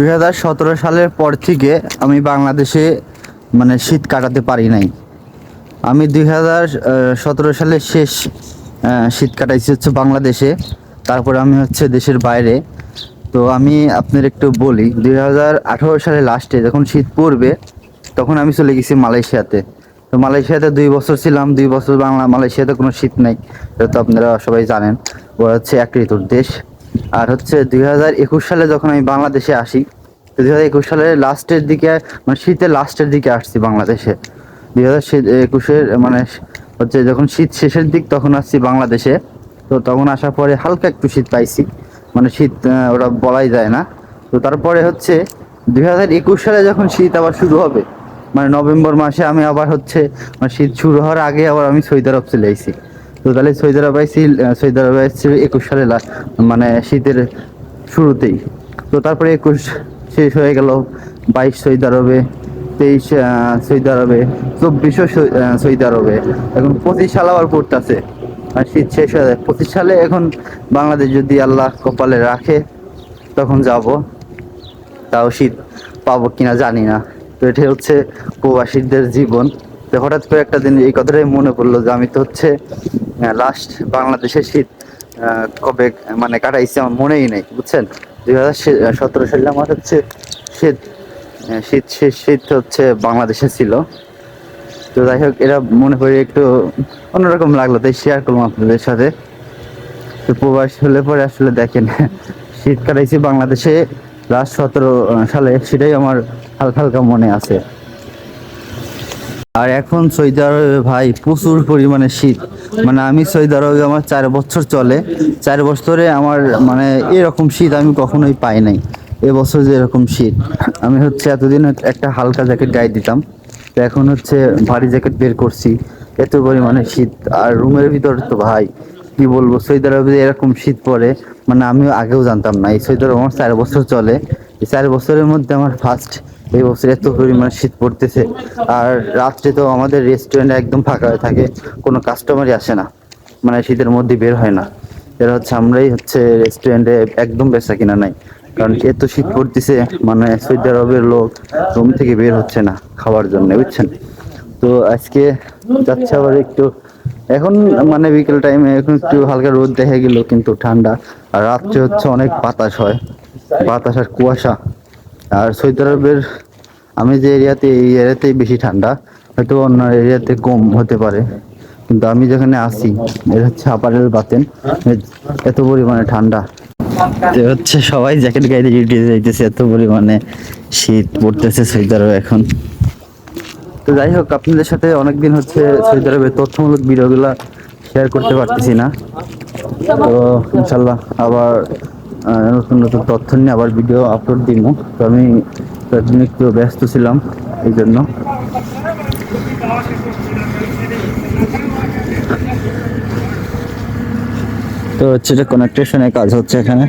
দুই হাজার সতেরো সালের পর থেকে আমি বাংলাদেশে মানে শীত কাটাতে পারি নাই। আমি দুই হাজার সতেরো সালের শেষ শীত কাটাইছি হচ্ছে বাংলাদেশে। তারপরে আমি হচ্ছে দেশের বাইরে। তো আমি আপনার একটু বলি, দুই সালের লাস্টে যখন শীত পড়বে, তখন আমি চলে গেছি মালয়েশিয়াতে। তো মালয়েশিয়াতে দুই বছর ছিলাম, দুই বছর বাংলা, মালয়েশিয়াতে কোনো শীত নাই। এটা তো আপনারা সবাই জানেন। ওরা হচ্ছে এক ঋতুর দেশ। আর হচ্ছে দুই সালে যখন আমি বাংলাদেশে আসি দুই হাজার একুশ সালের লাস্টের দিকে মানে শীতের লাস্টের দিকে আসছি বাংলাদেশে। দুই হাজার একুশের মানে হচ্ছে যখন শীত শেষের দিক তখন আসছি বাংলাদেশে, তো তখন আসার পরে হালকা একটু শীত পাইছি। মানে শীত ওটা বলাই যায় না। তো তারপরে হচ্ছে দুই হাজার একুশ সালে যখন শীত আবার শুরু হবে মানে নভেম্বর মাসে আমি আবার হচ্ছে মানে শীত শুরু হওয়ার আগে আবার আমি সৌদি আরব চলে আইছি। তো তাহলে সৌদি আরব আহ, সৌদি আরব একুশ সালে মানে শীতের শুরুতেই। তো তারপরে একুশ শেষ হয়ে গেল বাইশ সৌদি আরবে তেইশ সৌদি আরবে চব্বিশও সৌদি আরবে এখন পঁচিশ সাল আবার পড়তেছে আর শীত শেষ হয়ে যায় পঁচিশ সালে এখন বাংলাদেশ যদি আল্লাহ কপালে রাখে তখন যাব। তাও শীত পাবো কিনা জানি না। তো এটা হচ্ছে প্রবাসীদের জীবন। তো হঠাৎ করে একটা দিন এই কথাটাই মনে পড়ল যে আমি তো হচ্ছে লাস্ট বাংলাদেশের শীত কবে মানে কাটাইছি আমার মনেই নেই, বুঝছেন? দুই হাজার সতেরো সালে আমার হচ্ছে শীত শীত শেষ শীত হচ্ছে বাংলাদেশে ছিল। তো যাই হোক, এরা মনে করি একটু অন্যরকম লাগল, তাই শেয়ার করলাম আপনাদের সাথে। তো প্রবাস হলে পরে আসলে দেখেন, শীত কাটাইছি বাংলাদেশে লাস্ট সতেরো সালে, সেটাই আমার হালকা হালকা মনে আছে। আর এখন সৌদি আরবে ভাই প্রচুর পরিমাণে শীত। মানে আমি সৌদি আরবে আমার চার বছর চলে। চার বছরে আমার মানে এরকম শীত আমি কখনোই পাই নাই। এবছর যে এরকম শীত। আমি হচ্ছে এতদিন একটা হালকা জ্যাকেট গায়ে দিতাম। তো এখন হচ্ছে ভারী জ্যাকেট বের করছি। এত পরিমাণে শীত। আর রুমের ভিতর তো ভাই, কি বলব সৌদি আরবে এরকম শীত পড়ে মানে আমিও আগেও জানতাম না। এই সৌদি আরব আমার চার বছর চলে। এই চার বছরের মধ্যে আমার ফার্স্ট এই বছর এত পরিমাণ শীত পড়তেছে। আর রাত্রে তো আমাদের রেস্টুরেন্ট একদম ফাঁকা হয়ে থাকে, কোনো কাস্টমারই আসে না। মানে শীতের মধ্যে বের হয় না। এরা হচ্ছে আমরাই হচ্ছে রেস্টুরেন্টে একদম বেচা কিনা নাই। কারণ এত শীত পড়তেছে মানে সৌদি আরবের লোক রুম থেকে বের হচ্ছে না খাওয়ার জন্য, বুঝছেন? তো আজকে যাচ্ছে আবার একটু, এখন মানে বিকেল টাইমে এখন একটু হালকা রোদ দেখা গেল, কিন্তু ঠান্ডা। আর রাত্রে হচ্ছে অনেক বাতাস হয়। বাতাস আর কুয়াশা। আর সৌদি আরবের, আমি যে এরিয়াতে, এই এরিয়াতেই বেশি ঠান্ডা, হয়তো অন্য এরিয়াতে কম হতে পারে। কিন্তু আমি যেখানে আছি এটা হচ্ছে আপারের বাতেন এত পরিমাণে ঠান্ডা। হচ্ছে সবাই জ্যাকেট গায়ে ডিউটি যাইতেছে, এত পরিমাণে শীত পড়তেছে সৌদি আরবে এখন। তো যাই হোক, আপনাদের সাথে অনেকদিন হচ্ছে সৌদি আরবের তথ্যমূলক ভিডিওগুলো শেয়ার করতে পারতেছি না। তো ইনশাল্লাহ আবার নতুন নতুন তথ্য নিয়ে আবার ভিডিও আপলোড দিব। তো আমি কয়েকদিন একটু ব্যস্ত ছিলাম, এই জন্য। তো হচ্ছে যে কনেকটেশনের কাজ হচ্ছে এখানে।